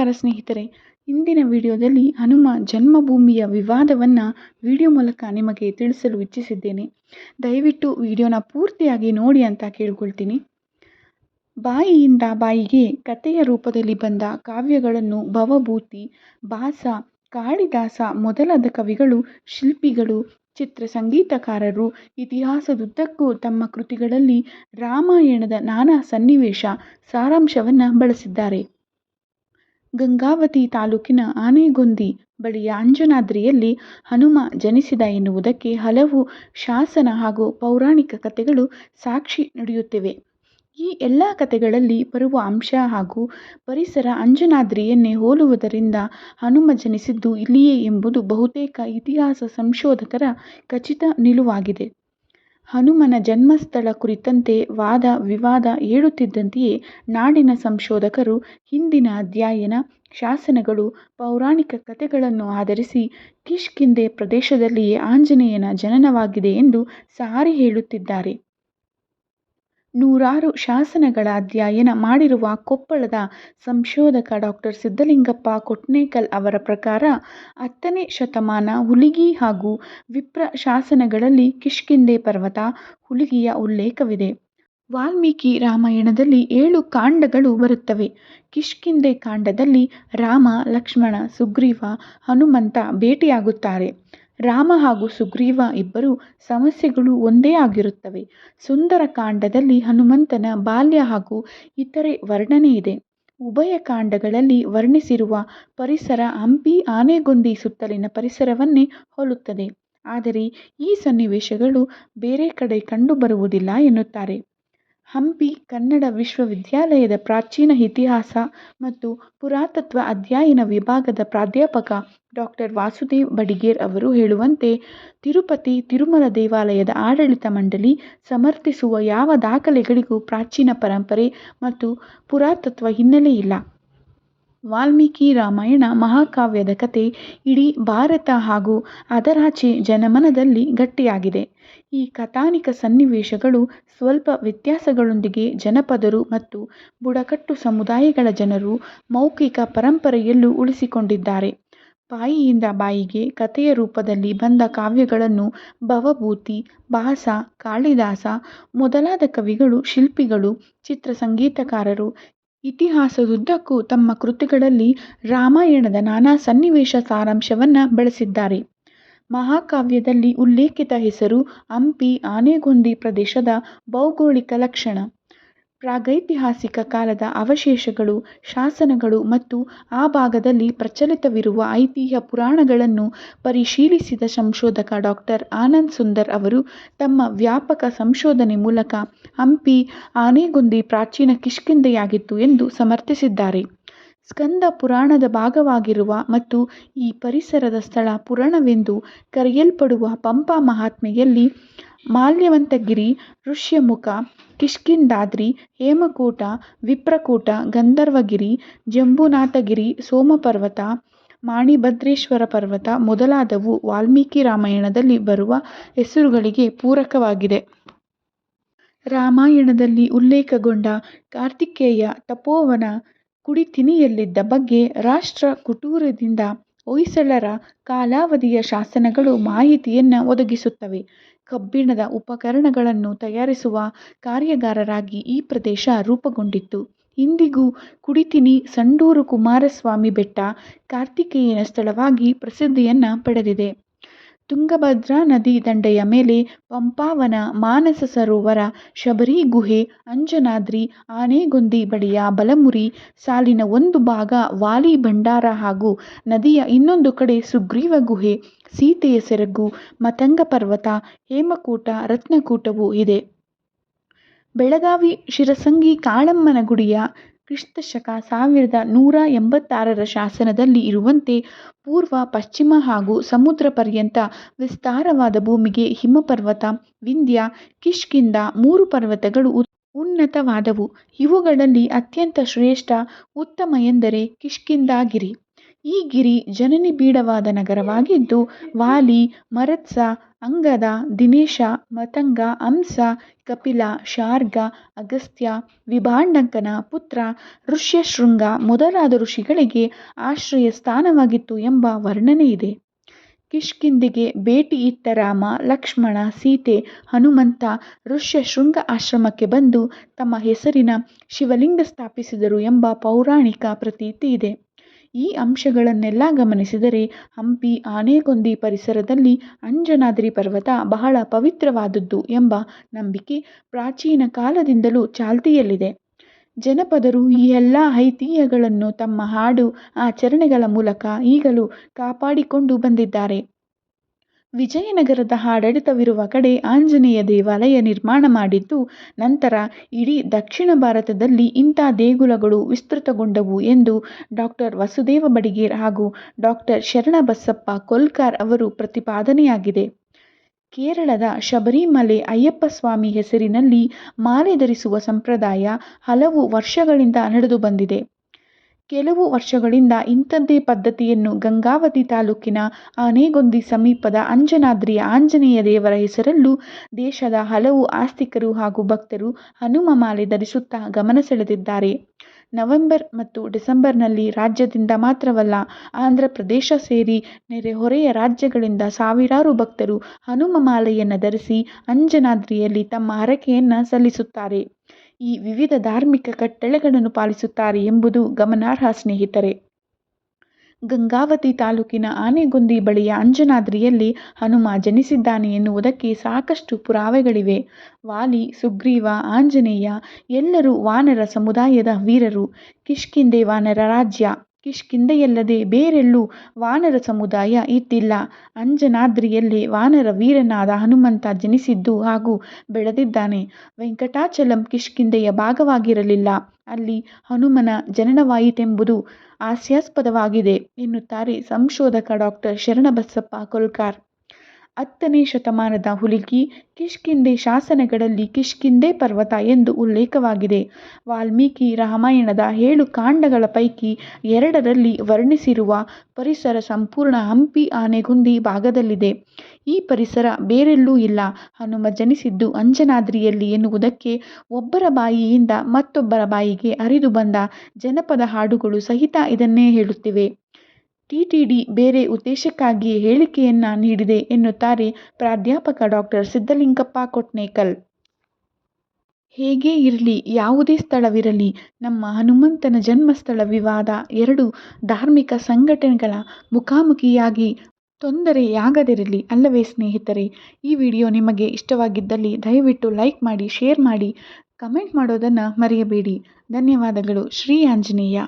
ನಮಸ್ಕಾರ ಸ್ನೇಹಿತರೆ. ಇಂದಿನ ವಿಡಿಯೋದಲ್ಲಿ ಹನುಮ ಜನ್ಮಭೂಮಿಯ ವಿವಾದವನ್ನು ವಿಡಿಯೋ ಮೂಲಕ ನಿಮಗೆ ತಿಳಿಸಲು ಇಚ್ಛಿಸಿದ್ದೇನೆ. ದಯವಿಟ್ಟು ವಿಡಿಯೋನ ಪೂರ್ತಿಯಾಗಿ ನೋಡಿ ಅಂತ ಕೇಳ್ಕೊಳ್ತೀನಿ. ಬಾಯಿಯಿಂದ ಬಾಯಿಗೆ ಕಥೆಯ ರೂಪದಲ್ಲಿ ಬಂದ ಕಾವ್ಯಗಳನ್ನು ಭವಭೂತಿ, ಭಾಸ, ಕಾಳಿದಾಸ, ಮೊದಲಾದ ಕವಿಗಳು, ಶಿಲ್ಪಿಗಳು, ಚಿತ್ರ ಸಂಗೀತಕಾರರು, ಇತಿಹಾಸದುದ್ದಕ್ಕೂ ತಮ್ಮ ಕೃತಿಗಳಲ್ಲಿ ರಾಮಾಯಣದ ನಾನಾ ಸನ್ನಿವೇಶ ಸಾರಾಂಶವನ್ನು ಬಳಸಿದ್ದಾರೆ. ಗಂಗಾವತಿ ತಾಲೂಕಿನ ಆನೆಗೊಂದಿ ಬಳಿಯ ಅಂಜನಾದ್ರಿಯಲ್ಲಿ ಹನುಮ ಜನಿಸಿದ ಎನ್ನುವುದಕ್ಕೆ ಹಲವು ಶಾಸನ ಹಾಗೂ ಪೌರಾಣಿಕ ಕಥೆಗಳು ಸಾಕ್ಷಿ ನುಡಿಯುತ್ತಿವೆ. ಈ ಎಲ್ಲ ಕಥೆಗಳಲ್ಲಿ ಬರುವ ಅಂಶ ಹಾಗೂ ಪರಿಸರ ಅಂಜನಾದ್ರಿಯನ್ನೇ ಹೋಲುವುದರಿಂದ ಹನುಮ ಜನಿಸಿದ್ದು ಇಲ್ಲಿಯೇ ಎಂಬುದು ಬಹುತೇಕ ಇತಿಹಾಸ ಸಂಶೋಧಕರ ಖಚಿತ ನಿಲುವಾಗಿದೆ. ಹನುಮನ ಜನ್ಮಸ್ಥಳ ಕುರಿತಂತೆ ವಾದ ವಿವಾದ ಏಳುತ್ತಿದ್ದಂತೆಯೇ ನಾಡಿನ ಸಂಶೋಧಕರು ಹಿಂದಿನ ಅಧ್ಯಯನ, ಶಾಸನಗಳು, ಪೌರಾಣಿಕ ಕಥೆಗಳನ್ನು ಆಧರಿಸಿ ಕಿಷ್ಕಿಂಧೆ ಪ್ರದೇಶದಲ್ಲಿಯೇ ಆಂಜನೇಯನ ಜನನವಾಗಿದೆ ಎಂದು ಸಾರಿ ಹೇಳುತ್ತಿದ್ದಾರೆ. ನೂರಾರು ಶಾಸನಗಳ ಅಧ್ಯಯನ ಮಾಡಿರುವ ಕೊಪ್ಪಳದ ಸಂಶೋಧಕ ಡಾಕ್ಟರ್ ಸಿದ್ಧಲಿಂಗಪ್ಪ ಕೊಟ್ನೇಕಲ್ ಅವರ ಪ್ರಕಾರ ಹತ್ತನೇ ಶತಮಾನ ಹುಲಿಗಿ ಹಾಗೂ ವಿಪ್ರ ಶಾಸನಗಳಲ್ಲಿ ಕಿಷ್ಕಿಂಧೆ ಪರ್ವತ ಹುಲಿಗಿಯ ಉಲ್ಲೇಖವಿದೆ. ವಾಲ್ಮೀಕಿ ರಾಮಾಯಣದಲ್ಲಿ ಏಳು ಕಾಂಡಗಳು ಬರುತ್ತವೆ. ಕಿಷ್ಕಿಂಧೆ ಕಾಂಡದಲ್ಲಿ ರಾಮ, ಲಕ್ಷ್ಮಣ, ಸುಗ್ರೀವ, ಹನುಮಂತ ಭೇಟಿಯಾಗುತ್ತಾರೆ. ರಾಮ ಹಾಗೂ ಸುಗ್ರೀವ ಇಬ್ಬರು ಸಮಸ್ಯೆಗಳು ಒಂದೇ ಆಗಿರುತ್ತವೆ. ಸುಂದರ ಕಾಂಡದಲ್ಲಿ ಹನುಮಂತನ ಬಾಲ್ಯ ಹಾಗೂ ಇತರೆ ವರ್ಣನೆ ಇದೆ. ಉಭಯ ಕಾಂಡಗಳಲ್ಲಿ ವರ್ಣಿಸಿರುವ ಪರಿಸರ ಹಂಪಿ ಆನೆಗೊಂದಿ ಸುತ್ತಲಿನ ಪರಿಸರವನ್ನೇ ಹೋಲುತ್ತದೆ. ಆದರೆ ಈ ಸನ್ನಿವೇಶಗಳು ಬೇರೆ ಕಡೆ ಕಂಡುಬರುವುದಿಲ್ಲ ಎನ್ನುತ್ತಾರೆ. ಹಂಪಿ ಕನ್ನಡ ವಿಶ್ವವಿದ್ಯಾಲಯದ ಪ್ರಾಚೀನ ಇತಿಹಾಸ ಮತ್ತು ಪುರಾತತ್ವ ಅಧ್ಯಯನ ವಿಭಾಗದ ಪ್ರಾಧ್ಯಾಪಕ ಡಾಕ್ಟರ್ ವಾಸುದೇವ್ ಬಡಿಗೇರ್ ಅವರು ಹೇಳುವಂತೆ, ತಿರುಪತಿ ತಿರುಮಲ ದೇವಾಲಯದ ಆಡಳಿತ ಮಂಡಳಿ ಸಮರ್ಥಿಸುವ ಯಾವ ದಾಖಲೆಗಳಿಗೂ ಪ್ರಾಚೀನ ಪರಂಪರೆ ಮತ್ತು ಪುರಾತತ್ವ ಹಿನ್ನೆಲೆ ಇಲ್ಲ. ವಾಲ್ಮೀಕಿ ರಾಮಾಯಣ ಮಹಾಕಾವ್ಯದ ಕತೆ ಇಡೀ ಭಾರತ ಹಾಗೂ ಅದರಾಚೆ ಜನಮನದಲ್ಲಿ ಗಟ್ಟಿಯಾಗಿದೆ. ಈ ಕಥಾನಿಕ ಸನ್ನಿವೇಶಗಳು ಸ್ವಲ್ಪ ವ್ಯತ್ಯಾಸಗಳೊಂದಿಗೆ ಜನಪದರು ಮತ್ತು ಬುಡಕಟ್ಟು ಸಮುದಾಯಗಳ ಜನರು ಮೌಖಿಕ ಪರಂಪರೆಯಲ್ಲೂ ಉಳಿಸಿಕೊಂಡಿದ್ದಾರೆ. ಬಾಯಿಯಿಂದ ಬಾಯಿಗೆ ಕಥೆಯ ರೂಪದಲ್ಲಿ ಬಂದ ಕಾವ್ಯಗಳನ್ನು ಭವಭೂತಿ, ಭಾಸ, ಕಾಳಿದಾಸ ಮೊದಲಾದ ಕವಿಗಳು, ಶಿಲ್ಪಿಗಳು ಚಿತ್ರ ಸಂಗೀತಕಾರರು ಇತಿಹಾಸದುದ್ದಕ್ಕೂ ತಮ್ಮ ಕೃತಿಗಳಲ್ಲಿ ರಾಮಾಯಣದ ನಾನಾ ಸನ್ನಿವೇಶ ಸಾರಾಂಶವನ್ನು ಬಳಸಿದ್ದಾರೆ. ಮಹಾಕಾವ್ಯದಲ್ಲಿ ಉಲ್ಲೇಖಿತ ಹೆಸರು ಹಂಪಿ, ಆನೆಗೊಂದಿ ಪ್ರದೇಶದ ಭೌಗೋಳಿಕ ಲಕ್ಷಣ. ಪ್ರಾಗೈತಿಹಾಸಿಕ ಕಾಲದ ಅವಶೇಷಗಳು, ಶಾಸನಗಳು ಮತ್ತು ಆ ಭಾಗದಲ್ಲಿ ಪ್ರಚಲಿತವಿರುವ ಐತಿಹ್ಯ ಪುರಾಣಗಳನ್ನು ಪರಿಶೀಲಿಸಿದ ಸಂಶೋಧಕ ಡಾಕ್ಟರ್ ಆನಂದ್ ಸುಂದರ್ ಅವರು ತಮ್ಮ ವ್ಯಾಪಕ ಸಂಶೋಧನೆ ಮೂಲಕ ಹಂಪಿ, ಆನೆಗೊಂದಿ ಪ್ರಾಚೀನ ಕಿಷ್ಕಿಂಧೆಯಾಗಿತ್ತು ಎಂದು ಸಮರ್ಥಿಸಿದ್ದಾರೆ. ಸ್ಕಂದ ಪುರಾಣದ ಭಾಗವಾಗಿರುವ ಮತ್ತು ಈ ಪರಿಸರದ ಸ್ಥಳ ಪುರಾಣವೆಂದು ಕರೆಯಲ್ಪಡುವ ಪಂಪಾ ಮಹಾತ್ಮೆಯಲ್ಲಿ ಮಾಲ್ಯವಂತಗಿರಿ, ಋಷ್ಯಮುಖ ಕಿಷ್ಕಿಂಧಾದ್ರಿ ಹೇಮಕೂಟ, ವಿಪ್ರಕೂಟ, ಗಂಧರ್ವಗಿರಿ, ಜಂಬುನಾಥಗಿರಿ, ಸೋಮಪರ್ವತ, ಮಾಣಿಭದ್ರೇಶ್ವರ ಪರ್ವತ ಮೊದಲಾದವು ವಾಲ್ಮೀಕಿ ರಾಮಾಯಣದಲ್ಲಿ ಬರುವ ಹೆಸರುಗಳಿಗೆ ಪೂರಕವಾಗಿದೆ. ರಾಮಾಯಣದಲ್ಲಿ ಉಲ್ಲೇಖಗೊಂಡ ಕಾರ್ತಿಕೇಯ ತಪೋವನ ಕುಡಿತಿನಿಯಲ್ಲಿದ್ದ ಬಗ್ಗೆ ರಾಷ್ಟ್ರ ಕುಟೂರದಿಂದ ಹೊಯ್ಸಳರ ಕಾಲಾವಧಿಯ ಶಾಸನಗಳು ಮಾಹಿತಿಯನ್ನು ಒದಗಿಸುತ್ತವೆ. ಕಬ್ಬಿಣದ ಉಪಕರಣಗಳನ್ನು ತಯಾರಿಸುವ ಕಾರ್ಯಾಗಾರರಾಗಿ ಈ ಪ್ರದೇಶ ರೂಪುಗೊಂಡಿತ್ತು. ಇಂದಿಗೂ ಕುಡಿತಿನಿ ಸಂಡೂರು ಕುಮಾರಸ್ವಾಮಿ ಬೆಟ್ಟ ಕಾರ್ತಿಕೇಯನ ಸ್ಥಳವಾಗಿ ಪ್ರಸಿದ್ಧಿಯನ್ನು ಪಡೆದಿದೆ. ತುಂಗಭದ್ರಾ ನದಿ ದಂಡೆಯ ಮೇಲೆ ಪಂಪಾವನ ಮಾನಸ ಸರೋವರ, ಶಬರಿ ಗುಹೆ, ಅಂಜನಾದ್ರಿ, ಆನೆಗೊಂದಿ ಬಳಿಯ ಬಲಮುರಿ, ಸಾಲಿನ ಒಂದು ಭಾಗ ವಾಲಿ ಭಂಡಾರ ಹಾಗೂ ನದಿಯ ಇನ್ನೊಂದು ಕಡೆ ಸುಗ್ರೀವ ಗುಹೆ, ಸೀತೆಯ ಸೆರಗು, ಮತಂಗ ಪರ್ವತ, ಹೇಮಕೂಟ, ರತ್ನಕೂಟವೂ ಇದೆ. ಬೆಳಗಾವಿ ಶಿರಸಂಗಿ ಕಾಳಮ್ಮನ ಗುಡಿಯ ಕ್ರಿಸ್ತಶಕ ಸಾವಿರದ ನೂರ ಎಂಬತ್ತಾರರ ಶಾಸನದಲ್ಲಿ ಇರುವಂತೆ ಪೂರ್ವ, ಪಶ್ಚಿಮ ಹಾಗೂ ಸಮುದ್ರ ಪರ್ಯಂತ ವಿಸ್ತಾರವಾದ ಭೂಮಿಗೆ ಹಿಮಪರ್ವತ, ವಿಂಧ್ಯ ಕಿಷ್ಕಿಂದ ಮೂರು ಪರ್ವತಗಳು ಉನ್ನತವಾದವು. ಇವುಗಳಲ್ಲಿ ಅತ್ಯಂತ ಶ್ರೇಷ್ಠ, ಉತ್ತಮ ಎಂದರೆ ಕಿಷ್ಕಿಂಧಾಗಿರಿ. ಈ ಗಿರಿ ಜನನಿ ಬೀಡವಾದ ನಗರವಾಗಿದ್ದು, ವಾಲಿ, ಮರತ್ಸ, ಅಂಗದ, ದಿನೇಶ, ಮತಂಗ ಅಂಸ ಕಪಿಲ, ಶಾರ್ಗ, ಅಗಸ್ತ್ಯ, ವಿಭಾಂಡಂಕನ ಪುತ್ರ, ಋಷ್ಯಶೃಂಗ ಮೊದಲಾದ ಋಷಿಗಳಿಗೆ ಆಶ್ರಯ ಸ್ಥಾನವಾಗಿತ್ತು ಎಂಬ ವರ್ಣನೆ ಇದೆ. ಕಿಷ್ಕಿಂದಿಗೆ ಭೇಟಿ ಇತ್ತ ರಾಮ, ಲಕ್ಷ್ಮಣ, ಸೀತೆ, ಹನುಮಂತ ಋಷ್ಯಶೃಂಗ ಆಶ್ರಮಕ್ಕೆ ಬಂದು ತಮ್ಮ ಹೆಸರಿನ ಶಿವಲಿಂಗ ಸ್ಥಾಪಿಸಿದರು ಎಂಬ ಪೌರಾಣಿಕ ಪ್ರತೀತಿ ಇದೆ. ಈ ಅಂಶಗಳನ್ನೆಲ್ಲ ಗಮನಿಸಿದರೆ ಹಂಪಿ, ಆನೆಗೊಂದಿ ಪರಿಸರದಲ್ಲಿ ಅಂಜನಾದ್ರಿ ಪರ್ವತ ಬಹಳ ಪವಿತ್ರವಾದದ್ದು ಎಂಬ ನಂಬಿಕೆ ಪ್ರಾಚೀನ ಕಾಲದಿಂದಲೂ ಚಾಲ್ತಿಯಲ್ಲಿದೆ. ಜನಪದರು ಈ ಎಲ್ಲ ಐತಿಹ್ಯಗಳನ್ನು ತಮ್ಮ ಹಾಡು ಆಚರಣೆಗಳ ಮೂಲಕ ಈಗಲೂ ಕಾಪಾಡಿಕೊಂಡು ಬಂದಿದ್ದಾರೆ. ವಿಜಯನಗರದ ಆಡಳಿತವಿರುವ ಕಡೆ ಆಂಜನೇಯ ದೇವಾಲಯ ನಿರ್ಮಾಣ ಮಾಡಿದ್ದು, ನಂತರ ಇಡೀ ದಕ್ಷಿಣ ಭಾರತದಲ್ಲಿ ಇಂಥ ದೇಗುಲಗಳು ವಿಸ್ತೃತಗೊಂಡವು ಎಂದು ಡಾಕ್ಟರ್ ವಸುದೇವ ಬಡಿಗೇರ್ ಹಾಗೂ ಡಾಕ್ಟರ್ ಶರಣಬಸಪ್ಪ ಕೊಲ್ಕಾರ್ ಅವರು ಪ್ರತಿಪಾದನೆಯಾಗಿದೆ. ಕೇರಳದ ಶಬರಿಮಲೆ ಅಯ್ಯಪ್ಪ ಸ್ವಾಮಿ ಹೆಸರಿನಲ್ಲಿ ಮಾಲೆ ಧರಿಸುವ ಸಂಪ್ರದಾಯ ಹಲವು ವರ್ಷಗಳಿಂದ ನಡೆದು ಬಂದಿದೆ. ಕೆಲವು ವರ್ಷಗಳಿಂದ ಇಂಥದ್ದೇ ಪದ್ಧತಿಯನ್ನು ಗಂಗಾವತಿ ತಾಲೂಕಿನ ಆನೆಗೊಂದಿ ಸಮೀಪದ ಅಂಜನಾದ್ರಿಯ ಆಂಜನೇಯ ದೇವರ ಹೆಸರಲ್ಲೂ ದೇಶದ ಹಲವು ಆಸ್ತಿಕರು ಹಾಗೂ ಭಕ್ತರು ಹನುಮ ಮಾಲೆ ಧರಿಸುತ್ತಾ ಗಮನ ಸೆಳೆದಿದ್ದಾರೆ. ನವೆಂಬರ್ ಮತ್ತು ಡಿಸೆಂಬರ್ನಲ್ಲಿ ರಾಜ್ಯದಿಂದ ಮಾತ್ರವಲ್ಲ ಆಂಧ್ರ ಪ್ರದೇಶ ಸೇರಿ ನೆರೆಹೊರೆಯ ರಾಜ್ಯಗಳಿಂದ ಸಾವಿರಾರು ಭಕ್ತರು ಹನುಮ ಮಾಲೆಯನ್ನು ಧರಿಸಿ ಅಂಜನಾದ್ರಿಯಲ್ಲಿ ತಮ್ಮ ಹರಕೆಯನ್ನು ಸಲ್ಲಿಸುತ್ತಾರೆ. ಈ ವಿವಿಧ ಧಾರ್ಮಿಕ ಕಟ್ಟಳೆಗಳನ್ನು ಪಾಲಿಸುತ್ತಾರೆ ಎಂಬುದು ಗಮನಾರ್ಹ ಸ್ನೇಹಿತರೆ. ಗಂಗಾವತಿ ತಾಲೂಕಿನ ಆನೆಗೊಂದಿ ಬಳಿಯ ಅಂಜನಾದ್ರಿಯಲ್ಲಿ ಹನುಮ ಜನಿಸಿದ್ದಾನೆ ಎನ್ನುವುದಕ್ಕೆ ಸಾಕಷ್ಟು ಪುರಾವೆಗಳಿವೆ. ವಾಲಿ, ಸುಗ್ರೀವ, ಆಂಜನೇಯ ಎಲ್ಲರೂ ವಾನರ ಸಮುದಾಯದ ವೀರರು. ಕಿಷ್ಕಿಂಧೆ ವಾನರ ರಾಜ್ಯ. ಕಿಷ್ಕಿಂಧೆಯಲ್ಲದೆ ಬೇರೆಲ್ಲೂ ವಾನರ ಸಮುದಾಯ ಇದ್ದಿಲ್ಲ. ಅಂಜನಾದ್ರಿಯಲ್ಲೇ ವಾನರ ವೀರನಾದ ಹನುಮಂತ ಜನಿಸಿದ್ದು ಹಾಗೂ ಬೆಳೆದಿದ್ದಾನೆ. ವೆಂಕಟಾಚಲಂ ಕಿಷ್ಕಿಂಧೆಯ ಭಾಗವಾಗಿರಲಿಲ್ಲ. ಅಲ್ಲಿ ಹನುಮನ ಜನನವಾಯಿತೆಂಬುದು ಹಾಸ್ಯಾಸ್ಪದವಾಗಿದೆ ಎನ್ನುತ್ತಾರೆ ಸಂಶೋಧಕ ಡಾಕ್ಟರ್ ಶರಣಬಸಪ್ಪ ಕೊಲ್ಕಾರ್. ಹತ್ತನೇ ಶತಮಾನದ ಹುಲಿಗಿ ಕಿಷ್ಕಿಂಧೆ ಶಾಸನಗಳಲ್ಲಿ ಕಿಷ್ಕಿಂಧೆ ಪರ್ವತ ಎಂದು ಉಲ್ಲೇಖವಾಗಿದೆ. ವಾಲ್ಮೀಕಿ ರಾಮಾಯಣದ ಏಳು ಕಾಂಡಗಳ ಪೈಕಿ ಎರಡರಲ್ಲಿ ವರ್ಣಿಸಿರುವ ಪರಿಸರ ಸಂಪೂರ್ಣ ಹಂಪಿ ಆನೆಗುಂದಿ ಭಾಗದಲ್ಲಿದೆ. ಈ ಪರಿಸರ ಬೇರೆಲ್ಲೂ ಇಲ್ಲ. ಹನುಮ ಜನಿಸಿದ್ದು ಅಂಜನಾದ್ರಿಯಲ್ಲಿ ಎನ್ನುವುದಕ್ಕೆ ಒಬ್ಬರ ಬಾಯಿಯಿಂದ ಮತ್ತೊಬ್ಬರ ಬಾಯಿಗೆ ಹರಿದು ಬಂದ ಜನಪದ ಹಾಡುಗಳು ಸಹಿತ ಇದನ್ನೇ ಹೇಳುತ್ತಿವೆ. ಟಿಟಿಡಿ ಬೇರೆ ಉದ್ದೇಶಕ್ಕಾಗಿಯೇ ಹೇಳಿಕೆಯನ್ನ ನೀಡಿದೆ ಎನ್ನುತ್ತಾರೆ ಪ್ರಾಧ್ಯಾಪಕ ಡಾಕ್ಟರ್ ಸಿದ್ದಲಿಂಗಪ್ಪ ಕೊಟ್ನೇಕಲ್. ಹೇಗೇ ಇರಲಿ? ಯಾವುದೇ ಸ್ಥಳವಿರಲಿ. ನಮ್ಮ ಹನುಮಂತನ ಜನ್ಮಸ್ಥಳ ವಿವಾದ ಎರಡು ಧಾರ್ಮಿಕ ಸಂಘಟನೆಗಳ ಮುಖಾಮುಖಿಯಾಗಿ ತೊಂದರೆಯಾಗದಿರಲಿ ಅಲ್ಲವೇ ಸ್ನೇಹಿತರೆ? ಈ ವಿಡಿಯೋ ನಿಮಗೆ ಇಷ್ಟವಾಗಿದ್ದಲ್ಲಿ ದಯವಿಟ್ಟು ಲೈಕ್ ಮಾಡಿ, ಶೇರ್ ಮಾಡಿ, ಕಮೆಂಟ್ ಮಾಡೋದನ್ನು ಮರೆಯಬೇಡಿ. ಧನ್ಯವಾದಗಳು. ಶ್ರೀ ಆಂಜನೇಯ.